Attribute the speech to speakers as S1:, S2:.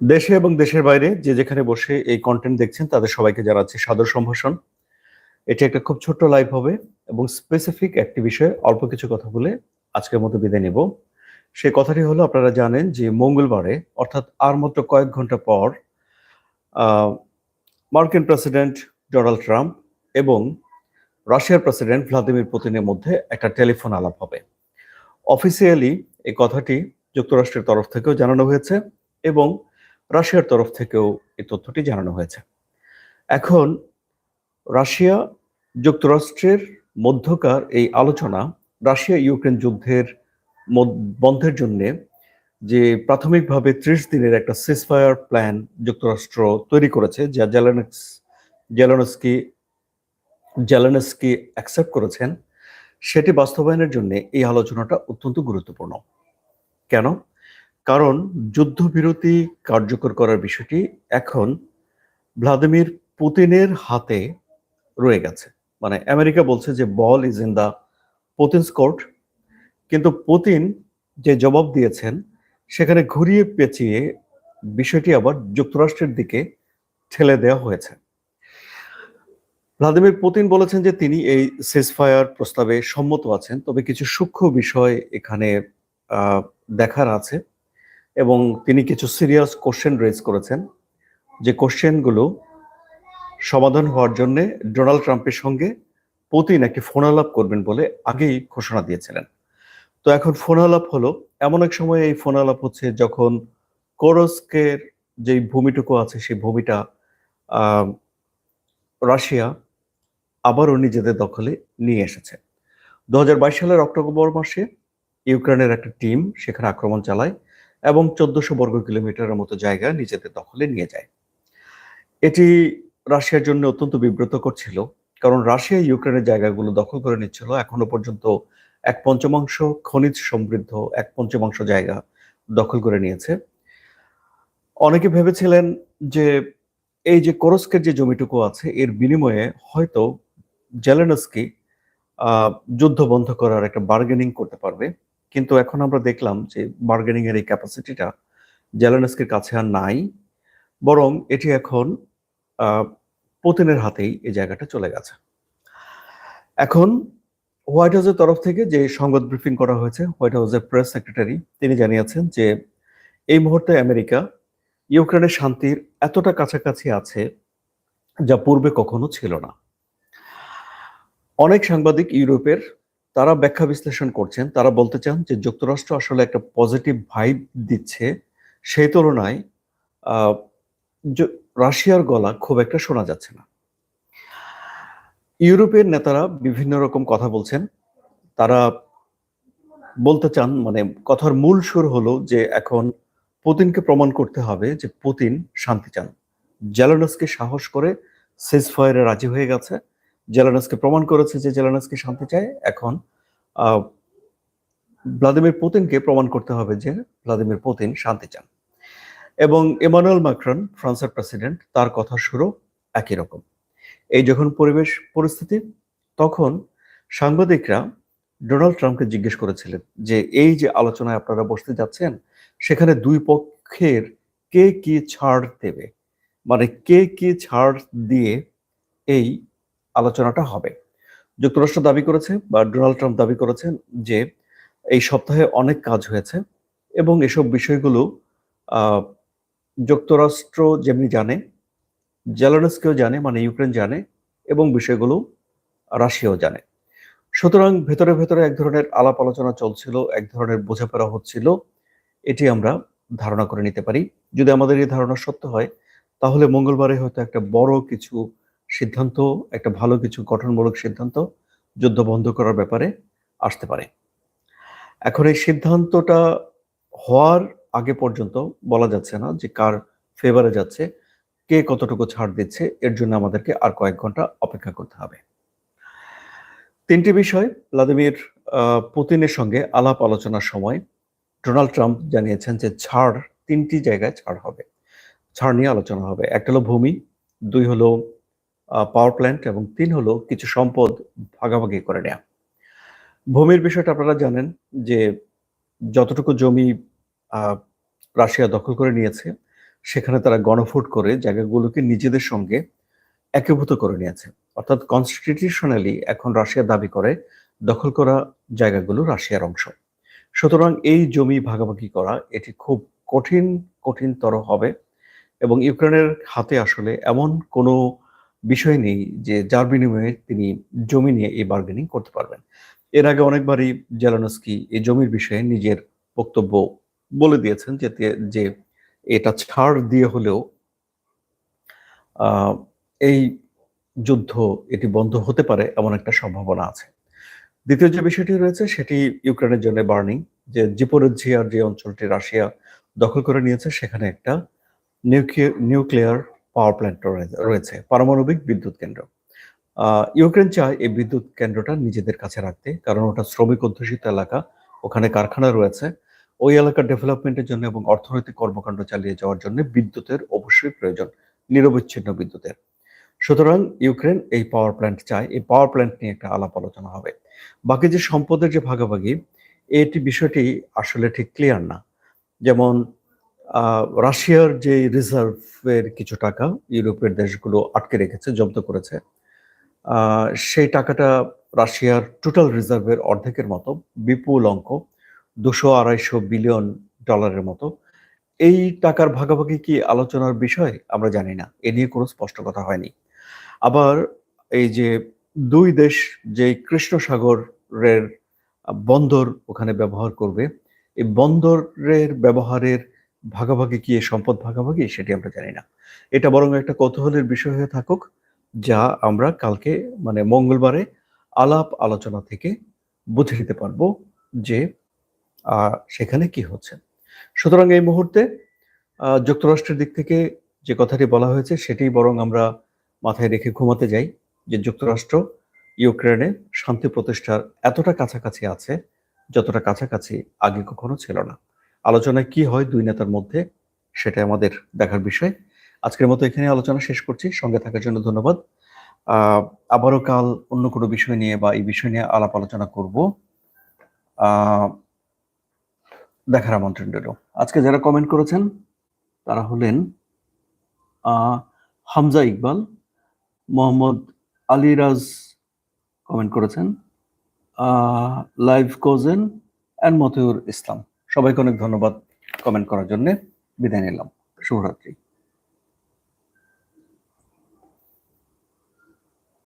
S1: দেশে এবং দেশের বাইরে যে যেখানে বসে এই কন্টেন্ট দেখছেন, তাদের সবাইকে জানাচ্ছি সাদর সম্ভাষণ। এটি একটা খুব ছোট্ট লাইভ হবে এবং স্পেসিফিক একটি বিষয়ে অল্প কিছু কথা বলে আজকের মতো বিদায় নেব। সেই কথাটি হলো, আপনারা জানেন যে মঙ্গলবারে, অর্থাৎ আর মাত্র কয়েক ঘণ্টা পর মার্কিন প্রেসিডেন্ট ডোনাল্ড ট্রাম্প এবং রাশিয়ার প্রেসিডেন্ট ভ্লাদিমির পুতিনের মধ্যে একটা টেলিফোন আলাপ হবে। অফিসিয়ালি এই কথাটি যুক্তরাষ্ট্রের তরফ থেকেও জানানো হয়েছে এবং রাশিয়ার তরফ থেকেও এই তথ্যটি জানানো হয়েছে। এখন রাশিয়া যুক্তরাষ্ট্রের মধ্যকার এই আলোচনা রাশিয়া ইউক্রেন যুদ্ধের বন্ধের জন্য যে প্রাথমিকভাবে ত্রিশ দিনের একটা সিসফায়ার প্ল্যান যুক্তরাষ্ট্র তৈরি করেছে, যা জেলেনক্স জেলেনস্কি জেলেনস্কি অ্যাকসেপ্ট করেছেন, সেটি বাস্তবায়নের জন্য এই আলোচনাটা অত্যন্ত গুরুত্বপূর্ণ। কেন? কারণ যুদ্ধবিরতি কার্যকর করার বিষয়টি এখন ভ্লাদিমির পুতিনের হাতে রয়ে গেছে। মানে আমেরিকা বলছে যে, ball is in the Putin's court. কিন্তু পুতিন যে জবাব দিয়েছেন, সেখানে ঘুরিয়ে পেঁচিয়ে বিষয়টি আবার যুক্তরাষ্ট্রের দিকে ঠেলে দেওয়া হয়েছে। ভ্লাদিমির পুতিন বলেছেন যে, তিনি এই সেসফায়ার প্রস্তাবে সম্মত আছেন। তবে কিছু সূক্ষ্ম বিষয় এখানে দেখার আছে। এবং তিনি কিছু সিরিয়াস কোশ্চেন রেজ করেছেন। যে কোশ্চেনগুলো সমাধান হওয়ার জন্য ডোনাল্ড ট্রাম্পের সঙ্গে পুতিন একটি ফোন আলাপ করবেন বলে আগেই ঘোষণা দিয়েছিলেন। তো এখন ফোন আলাপ হলো, এমন এক সময় এই ফোন আলাপ হচ্ছে যখন কোরস্কের যে ভূমিটুকু আছে সেই ভূমিটা রাশিয়া আবারও নিজেদের দখলে নিয়ে এসেছে। দু হাজার বাইশ সালের অক্টোবর মাসে ইউক্রেনের একটা টিম সেখানে আক্রমণ চালায়। এবং চোদ্দশো বর্গ কিলোমিটারের মতো জায়গা নিজেদের দখলে নিয়ে যায়। এটি রাশিয়ার জন্য অত্যন্ত বিব্রতকর ছিল, কারণ রাশিয়া ইউক্রেনের জায়গাগুলো দখল করে নিচ্ছিল। এখনও পর্যন্ত এক পঞ্চমাংশ খনিজ সমৃদ্ধ, এক পঞ্চমাংশ জায়গা দখল করে নিয়েছে। অনেকে ভেবেছিলেন যে এই যে কোরস্কের যে জমিটুকু আছে, এর বিনিময়ে হয়তো জেলেনস্কি যুদ্ধ বন্ধ করার একটা বার্গেনিং করতে পারবে। কিন্তু এখন আমরা দেখলাম যে বার্গেনিং এর এই ক্যাপাসিটিটা জেলেনস্কির কাছে আর নাই, বরং এটি এখন পুতিনের হাতেই এই জায়গাটা চলে গেছে। এখন হোয়াইট হাউসের তরফ থেকে যে সংবাদ ব্রিফিং করা হয়েছে হোয়াইট হাউসের প্রেস সেক্রেটারি তিনি জানিয়েছেন যে এই মুহূর্তে আমেরিকা ইউক্রেনের শান্তির এতটা কাছাকাছি আছে যা পূর্বে কখনো ছিল না। অনেক সাংবাদিক ইউরোপের তারা ব্যাখ্যা বিশ্লেষণ করছেন, তারা বলতে চান যে যুক্তরাষ্ট্র আসলে একটা পজিটিভ ভাইব দিচ্ছে। সেই তুলনায় রাশিয়ার গলা খুব একটা শোনা যাচ্ছে না। ইউরোপের নেতারা বিভিন্ন রকম কথা বলছেন। তারা বলতে চান মানে কথার মূল সুর হলো যে এখন পুতিনকে প্রমাণ করতে হবে যে পুতিন শান্তি চান। জেলানসকে সাহস করে সেজফায়ারে রাজি হয়ে গেছে। জেলানসকে প্রমাণ করেছে যে জেলানসকে শান্তি চায়। এখন ভ্লাদিমির পুতিনকে প্রমাণ করতে হবে যে ভ্লাদিমির পুতিন শান্তি চান। এবং ইমানুয়েল ম্যাক্রন ফ্রান্সের প্রেসিডেন্ট, তার কথা শুরু একই রকম। এই যখন পরিবেশ, পরিস্থিতি, তখন সাংবাদিকরা ডোনাল্ড ট্রাম্পকে জিজ্ঞেস করেছিলেন যে, এই যে আলোচনায় আপনারা বসতে যাচ্ছেন, সেখানে দুই পক্ষের কে কি ছাড় দেবে? মানে কে কি ছাড় দিয়ে এই আলোচনাটা হবে। যুক্তরাষ্ট্র দাবি করেছে বা ডোনাল্ড ট্রাম্প দাবি করেছেন যে এই সপ্তাহে অনেক কাজ হয়েছে এবং এসব বিষয়গুলো যুক্তরাষ্ট্র যেমনি জানে, জেলানস্কেও জানে মানে ইউক্রেন জানে এবং বিষয়গুলো রাশিয়াও জানে। সুতরাং ভেতরে ভেতরে এক ধরনের আলাপ আলোচনা চলছিল, এক ধরনের বোঝাপড়া হচ্ছিল, এটি আমরা ধারণা করে নিতে পারি। যদি আমাদের এই ধারণা সত্য হয়, তাহলে মঙ্গলবারে হয়তো একটা বড় কিছু সিদ্ধান্ত, একটা ভালো কিছু গঠনমূলক সিদ্ধান্ত যুদ্ধ বন্ধ করার ব্যাপারে আসতে পারে। এখন এই সিদ্ধান্তটা হওয়ার আগে পর্যন্ত বলা যাচ্ছে না যে কার ফেভারে যাচ্ছে, কে কতটুকু ছাড় দিচ্ছে, এর জন্য আমাদেরকে আর কয়েক ঘণ্টা অপেক্ষা করতে হবে। তিনটি বিষয় ভ্লাদিমির পুতিনের সঙ্গে আলাপ আলোচনার সময় ডোনাল্ড ট্রাম্প জানিয়েছেন যে ছাড়, তিনটি জায়গায় ছাড় হবে। ছাড় নিয়ে আলোচনা হবে। একটা হলো ভূমি, দুই হলো পাওয়ার প্ল্যান্ট এবং তিন হলো কিছু সম্পদ ভাগাভাগি করে নেওয়া ভূমির বিষয়টা আপনারা জানেন যে যতটুকু জমি রাশিয়া দখল করে নিয়েছে, সেখানে তারা গণভোট করে জায়গাগুলোকে নিজেদের সঙ্গে একীভূত করে নিয়েছে। অর্থাৎ কনস্টিটিউশনালি এখন রাশিয়া দাবি করে দখল করা জায়গাগুলো রাশিয়ার অংশ। সুতরাং এই জমি ভাগাভাগি করা এটি খুব কঠিন, কঠিনতর হবে এবং ইউক্রেনের হাতে আসলে এমন কোনো বিষয় নেই যে যার বিনিময়ে তিনি জমি নিয়ে এই বার্গেনিং করতে পারবেন। এর আগে অনেকবারই জেলানস্কি এই জমির বিষয়ে নিজের বক্তব্য বলে দিয়েছেন যে যে এটা ছাড় দিয়ে হলেও এই যুদ্ধ এটি বন্ধ হতে পারে এমন একটা সম্ভাবনা আছে। দ্বিতীয় যে বিষয়টি রয়েছে সেটি ইউক্রেনের জন্য বার্নিং যে জিপোরেজিয়ার যে অঞ্চলটি রাশিয়া দখল করে নিয়েছে সেখানে একটা নিউক্লিয়ার পাওয়ার প্ল্যান্ট রয়েছে, পারমাণবিক বিদ্যুৎ কেন্দ্র। ইউক্রেন চায় এই বিদ্যুৎ কেন্দ্রটা নিজেদের কাছে রাখতে, কারণ ওটা শ্রমিক অধ্যুষিত এলাকা, ওখানে কারখানা রয়েছে। ওই এলাকার ডেভেলপমেন্টের জন্য এবং অর্থনৈতিক কর্মকাণ্ড চালিয়ে যাওয়ার জন্য বিদ্যুতের অবশ্যই প্রয়োজন, নিরবচ্ছিন্ন বিদ্যুতের। সুতরাং ইউক্রেন এই পাওয়ার প্ল্যান্ট চায়, এই পাওয়ার প্ল্যান্ট নিয়ে একটা আলাপ আলোচনা হবে। বাকি যে সম্পদের যে ভাগাভাগি, এটি বিষয়টি আসলে ঠিক ক্লিয়ার না। যেমন রাশিয়ার যে রিজার্ভের কিছু টাকা ইউরোপের দেশগুলো আটকে রেখেছে, জব্দ করেছে সেই টাকাটা রাশিয়ার টোটাল রিজার্ভের অর্ধেকের মতো, বিপুল অঙ্ক, দুশো আড়াইশো বিলিয়ন ডলারের মতো। এই টাকার ভাগাভাগি কি আলোচনার বিষয়? আমরা জানি না। এ নিয়ে কোনো স্পষ্ট কথা হয়নি। আবার এই যে দুই দেশ যে কৃষ্ণ সাগরের বন্দর ওখানে ব্যবহার করবে, এই বন্দরের ব্যবহারের ভাগাভাগি কি সম্পদ ভাগাভাগি সেটি আমরা জানি না। এটা বরং একটা কৌতূহলের বিষয় হয়ে থাকুক, যা আমরা কালকে মানে মঙ্গলবারে আলাপ আলোচনা থেকে বুঝে নিতে পারব যে সেখানে কি হচ্ছে। সুতরাং এই মুহূর্তে যুক্তরাষ্ট্রের দিক থেকে যে কথাটি বলা হয়েছে, সেটি বরং আমরা মাথায় রেখে ঘুমাতে যাই যে যুক্তরাষ্ট্র ইউক্রেনে শান্তি প্রতিষ্ঠার এতটা কাছাকাছি আছে, যতটা কাছাকাছি আগে কখনো ছিল না। আলোচনায় কি হয় দুই নেতার মধ্যে সেটা আমাদের দেখার বিষয়। আজকের মতো এখানে আলোচনা শেষ করছি। সঙ্গে থাকার জন্য ধন্যবাদ। আহ, আবারও কাল অন্য কোনো বিষয় নিয়ে বা এই বিষয় নিয়ে আলাপ আলোচনা করব। দেখার আমন্ত্রণ রইল। আজকে যারা কমেন্ট করেছেন তারা হলেন হামজা ইকবাল মোহাম্মদ আলিরাজ কমেন্ট করেছেন লাইভ কোজেন অ্যান্ড মতিউর ইসলাম। সবাইকে অনেক ধন্যবাদ কমেন্ট করার জন্য। বিদায় নিলাম। শুভরাত্রি।